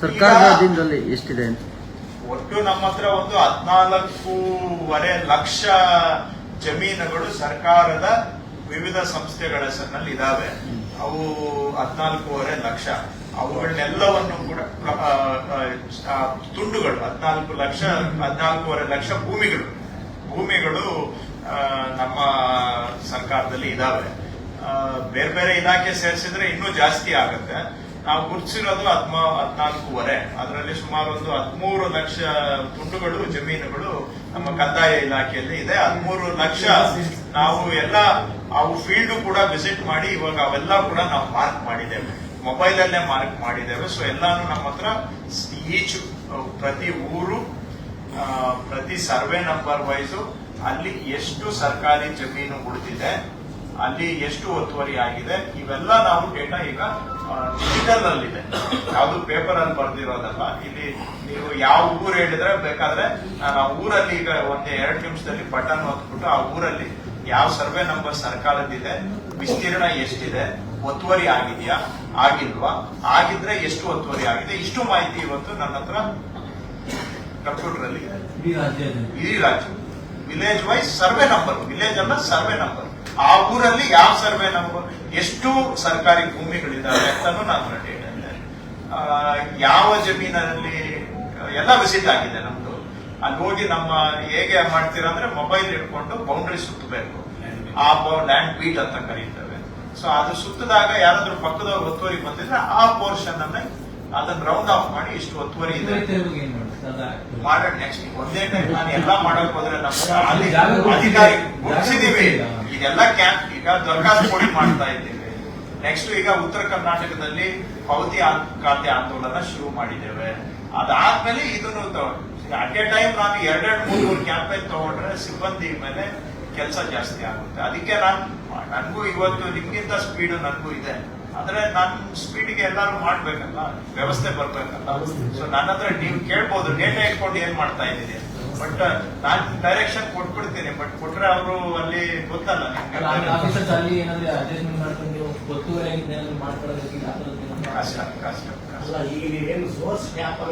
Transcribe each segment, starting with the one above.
ಸರ್ಕಾರದ ಈಗ ಅಧೀನದಲ್ಲಿ ಎಷ್ಟಿದೆ ಅಂತ? ಒಟ್ಟು ನಮ್ಮ ಹತ್ರ ಒಂದು ಹದಿನಾಲ್ಕೂವರೆ ಲಕ್ಷ ಜಮೀನುಗಳು ಸರ್ಕಾರದ ವಿವಿಧ ಸಂಸ್ಥೆಗಳ ಹೆಸರಿನಲ್ಲಿ ಇದಾವೆ. ಅವು ಹದಿನಾಲ್ಕೂವರೆ ಲಕ್ಷ. ಅವುಗಳನ್ನೆಲ್ಲವನ್ನು ಕೂಡ ತುಂಡುಗಳು, ಹದಿನಾಲ್ಕು ಲಕ್ಷ, ಹದಿನಾಲ್ಕೂವರೆ ಲಕ್ಷ ಭೂಮಿಗಳು. ಭೂಮಿಗಳು ನಮ್ಮ ಸರ್ಕಾರದಲ್ಲಿ ಇದಾವೆ. ಬೇರೆ ಬೇರೆ ಇಲಾಖೆ ಸೇರಿಸಿದ್ರೆ ಇನ್ನೂ ಜಾಸ್ತಿ ಆಗುತ್ತೆ. ನಾವು ಗುರುತಿಸಿರೋದು ಹದ್ಮ, ಹದಿನಾಲ್ಕೂವರೆ. ಅದರಲ್ಲಿ ಸುಮಾರು ಒಂದು ಹದಿಮೂರು ಲಕ್ಷ ತುಂಡುಗಳು, ಜಮೀನುಗಳು ನಮ್ಮ ಕಂದಾಯ ಇಲಾಖೆಯಲ್ಲಿ ಇದೆ. ಹದಿಮೂರು ಲಕ್ಷ ನಾವು ಎಲ್ಲ ಅವು ಫೀಲ್ಡ್ ಕೂಡ ವಿಸಿಟ್ ಮಾಡಿ, ಇವಾಗ ಅವೆಲ್ಲ ಕೂಡ ನಾವು ಮಾರ್ಕ್ ಮಾಡಿದ್ದೇವೆ. ಮೊಬೈಲ್ ಅಲ್ಲೇ ಮಾರ್ಕ್ ಮಾಡಿದ್ದೇವೆ. ಸೊ ಎಲ್ಲಾನು ನಮ್ಮ ಹತ್ರ ಈಚ್ ಪ್ರತಿ ಊರು ಪ್ರತಿ ಸರ್ವೆ ನಂಬರ್ ವೈಸು ಅಲ್ಲಿ ಎಷ್ಟು ಸರ್ಕಾರಿ ಜಮೀನು ಉಳಿದಿದೆ ಅಲ್ಲಿ ಎಷ್ಟು ಒತ್ತುವರಿ ಆಗಿದೆ ಇವೆಲ್ಲ ನಾವು ಡೇಟಾ ಈಗ ಡಿಜಿಟಲ್ ಅಲ್ಲಿದೆ ಯಾವುದು ಪೇಪರ್ ಅಲ್ಲಿ ಬರ್ದಿರೋದಲ್ಲ ಇಲ್ಲಿ ನೀವು ಯಾವ ಊರು ಹೇಳಿದ್ರೆ ಬೇಕಾದ್ರೆ ನಾನು ಆ ಊರಲ್ಲಿ ಈಗ ಒಂದು ಎರಡು ನಿಮಿಷದಲ್ಲಿ ಬಟನ್ ಹೊತ್ಬಿಟ್ಟು ಆ ಊರಲ್ಲಿ ಯಾವ ಸರ್ವೆ ನಂಬರ್ ಸರ್ಕಾರದಿದೆ ವಿಸ್ತೀರ್ಣ ಎಷ್ಟಿದೆ ಒತ್ತುವರಿ ಆಗಿದೆಯಾ ಆಗಿಲ್ವಾ ಆಗಿದ್ರೆ ಎಷ್ಟು ಒತ್ತುವರಿ ಆಗಿದೆ ಇಷ್ಟು ಮಾಹಿತಿ ಇವತ್ತು ನನ್ನ ಹತ್ರ ಕಂಪ್ಯೂಟರ್ ಅಲ್ಲಿ ಇದೆ. ಇಡೀ ರಾಜ್ಯ. Village wise survey number village ಅಲ್ಲ ಸರ್ವೆ ನಂಬರ್ ಆ ಊರಲ್ಲಿ ಯಾವ ಸರ್ವೆ ನಂಬರ್ ಎಷ್ಟು ಸರ್ಕಾರಿ ಭೂಮಿಗಳಿದ್ದಾವೆ ಅಂತಾನು ನಾನು ಆ, ಯಾವ ಜಮೀನಲ್ಲಿ ಎಲ್ಲ ವಿಸಿಟ್ ಆಗಿದೆ ನಮ್ದು. ಅಲ್ಲಿ ಹೋಗಿ ನಮ್ಮ ಹೇಗೆ ಮಾಡ್ತೀರಾ ಅಂದ್ರೆ ಮೊಬೈಲ್ ಇಟ್ಕೊಂಡು ಬೌಂಡ್ರಿ ಸುತ್ತಬೇಕು. ಆ ಲ್ಯಾಂಡ್ ಬೀಟ್ ಅಂತ ಕರೀತೇವೆ. ಸೊ ಅದು ಸುತ್ತದಾಗ ಯಾರಾದ್ರೂ ಪಕ್ಕದವ್ರು ಒತ್ತುವರಿ ಬಂದಿದ್ರೆ ಆ ಪೋರ್ಷನ್ ಅನ್ನ ಅದನ್ನ ರೌಂಡ್ ಆಫ್ ಮಾಡಿ ಇಷ್ಟು ಒತ್ತುವರಿ ಇದೆ. ಮಾಡೋಣ ನೆಕ್ಸ್ಟ್ ಒಂದೇ ಟೈಮ್ ನಾನು ಎಲ್ಲ ಮಾಡಕ್ ಹೋದ್ರೆ ನಮ್ಮ. ಅಧಿಕಾರಿ ಗುರುತಿಸಿದೆ. ಇದೆಲ್ಲ ಕ್ಯಾಂಪ್ ಈಗ ದರ್ಗಾ ಕೊಡಿ ಮಾಡ್ತಾ ಇದ್ದೇವೆ. ನೆಕ್ಸ್ಟ್ ಈಗ ಉತ್ತರ ಕರ್ನಾಟಕದಲ್ಲಿ ಪಾವತಿ ಖಾತೆ ಆಂದೋಲನ ಶುರು ಮಾಡಿದ್ದೇವೆ. ಅದಾದ್ಮೇಲೆ ಇದನ್ನು ಅಟ್ ಎ ಟೈಮ್ ನಾನು ಎರಡೆರಡು ಮೂರು ಮೂರು ಕ್ಯಾಂಪೇನ್ ತಗೊಂಡ್ರೆ ಸಿಬ್ಬಂದಿ ಮೇಲೆ ಕೆಲಸ ಜಾಸ್ತಿ ಆಗುತ್ತೆ. ಅದಕ್ಕೆ ನಾನು ನನಗೂ ಇವತ್ತು ನಿಮ್ಗಿಂತ ಸ್ಪೀಡ್ ನನಗೂ ಇದೆ. ಆದ್ರೆ ನನ್ನ ಸ್ಪೀಡ್ಗೆ ಎಲ್ಲರೂ ಮಾಡ್ಬೇಕಲ್ಲ, ವ್ಯವಸ್ಥೆ ಬರ್ಬೇಕಲ್ಲ. ಸೊ ನನ್ನ ಹತ್ರ ನೀವು ಕೇಳ್ಬೋದು ಡೇಟಾ ಇಟ್ಕೊಂಡು ಏನ್ ಮಾಡ್ತಾ ಇದ್ದೀನಿ ಬಟ್ ನಾನು ಡೈರೆಕ್ಷನ್ ಕೊಟ್ಬಿಡ್ತೀನಿ ಬಟ್ ಕೊಟ್ರೆ ಅವರು ಅಲ್ಲಿ ಗೊತ್ತಲ್ಲ ಆಫೀಸರ್ಸ್ ಅಲ್ಲಿ ಏನಾದ್ರೆ ಅಡ್ಜಸ್ಟ್ಮೆಂಟ್ ಮಾಡ್ಕೊಂಡು ಗೊತ್ತುವರೆ ಗೊತ್ತುವರಿ ಆಗಿದ್ದು ಏನಾದ್ರು ಮಾಡ್ಕೊಳ್ಳೋದಕ್ಕೆ ಆ ಥರದ್ದು ಕಷ್ಟ ಕಷ್ಟ ಅಲ್ಲ ಈಗ ಏನು ಸೋರ್ಸ್ ವ್ಯಾಪಾರ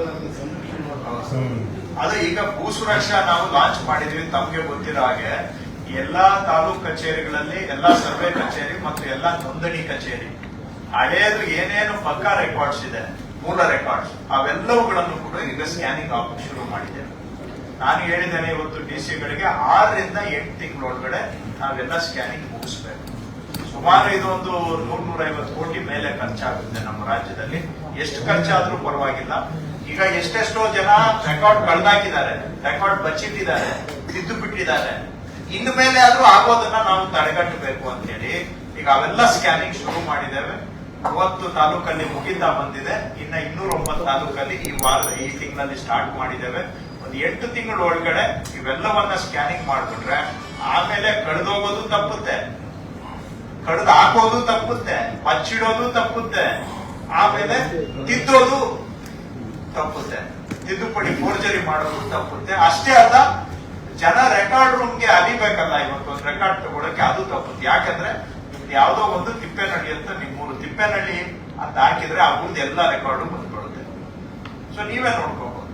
ಅದೇ ಈಗ ಭೂ ಸುರಕ್ಷಾ ನಾವು ಲಾಂಚ್ ಮಾಡಿದ್ವಿ ತಮ್ಗೆ ಗೊತ್ತಿರೋ ಹಾಗೆ ಎಲ್ಲಾ ತಾಲೂಕ್ ಕಚೇರಿಗಳಲ್ಲಿ ಎಲ್ಲಾ ಸರ್ವೆ ಕಚೇರಿ ಮತ್ತು ಎಲ್ಲಾ ನೋಂದಣಿ ಕಚೇರಿ ಹಳೆಯದು ಏನೇನು ಪಕ್ಕಾ ರೆಕಾರ್ಡ್ಸ್ ಇದೆ ಮೂಲ ರೆಕಾರ್ಡ್ಸ್ ಅವೆಲ್ಲವುಗಳನ್ನು ಕೂಡ ಈಗ ಸ್ಕ್ಯಾನಿಂಗ್ ಶುರು ಮಾಡಿದ್ದೇವೆ ನಾನು ಹೇಳಿದ್ದೇನೆ ಇವತ್ತು ಡಿ ಸಿಗಳಿಗೆ ಆರರಿಂದ ಎಂಟು ತಿಂಗಳೊಳಗಡೆ ನಾವೆಲ್ಲ ಸ್ಕ್ಯಾನಿಂಗ್ ಮುಗಿಸ್ಬೇಕು. ಸುಮಾರು ಇದೊಂದು ನೂರ್ ನೂರ ಐವತ್ತು ಕೋಟಿ ಮೇಲೆ ಖರ್ಚಾಗುತ್ತೆ ನಮ್ಮ ರಾಜ್ಯದಲ್ಲಿ. ಎಷ್ಟು ಖರ್ಚಾದ್ರೂ ಪರವಾಗಿಲ್ಲ. ಈಗ ಎಷ್ಟೆಷ್ಟೋ ಜನ ರೆಕಾರ್ಡ್ ಕಳ್ದಾಕಿದ್ದಾರೆ ರೆಕಾರ್ಡ್ ಬಚ್ಚಿಟ್ಟಿದ್ದಾರೆ ತಿದ್ದು ಬಿಟ್ಟಿದ್ದಾರೆ ಇನ್ನು ಮೇಲೆ ಆದ್ರೂ ಆಗೋದನ್ನ ನಾವು ತಡೆಗಟ್ಟಬೇಕು ಅಂತ ಹೇಳಿ ಈಗ ಅವೆಲ್ಲ ಸ್ಕ್ಯಾನಿಂಗ್ ಶುರು ಮಾಡಿದ್ದೇವೆ. ಮೂವತ್ತು ತಾಲೂಕಲ್ಲಿ ಮುಗಿತಾ ಬಂದಿದೆ. ಇನ್ನ ಇನ್ನೂರ ಒಂಬತ್ತು ತಾಲೂಕಲ್ಲಿ ಈ ವಾರ, ಈ ತಿಂಗಳಲ್ಲಿ ಸ್ಟಾರ್ಟ್ ಮಾಡಿದ್ದೇವೆ. ಒಂದು ಎಂಟು ತಿಂಗಳ ಒಳಗಡೆ ಇವೆಲ್ಲವನ್ನ ಸ್ಕ್ಯಾನಿಂಗ್ ಮಾಡ್ಬಿಟ್ರೆ ಆಮೇಲೆ ಕಳೆದೋಗೋದು ತಪ್ಪುತ್ತೆ. ಕಡ್ದು ಹಾಕೋದು ತಪ್ಪುತ್ತೆ. ಮಚ್ಚಿಡೋದು ತಪ್ಪುತ್ತೆ. ಆಮೇಲೆ ತಿದ್ದೋದು ತಪ್ಪುತ್ತೆ. ತಿದ್ದುಪಡಿ ಫೋರ್ಜರಿ ಮಾಡೋದು ತಪ್ಪುತ್ತೆ. ಅಷ್ಟೇ ಅಲ್ಲ, ಜನ ರೆಕಾರ್ಡ್ ರೂಮ್ಗೆ ಅಲಿಬೇಕಲ್ಲ ಇವತ್ತು, ಒಂದು ರೆಕಾರ್ಡ್ ತಗೊಳಕ್ಕೆ ಅದು ತಪ್ಪುತ್ತೆ. ಯಾಕಂದ್ರೆ ಯಾವ್ದೋ ಒಂದು ತಿಪ್ಪೆನಳ್ಳಿ ಅಂತ ನಿಮ್ಮೂರು ತಿಪ್ಪೆನಳ್ಳಿ ಅಂತ ಹಾಕಿದ್ರೆ ಆ ಮುಂದೆ ಎಲ್ಲ ರೆಕಾರ್ಡು ಬಂದ್ಬಿಡುತ್ತೆ. ಸೊ ನೀವೇ ನೋಡ್ಕೋಬಹುದು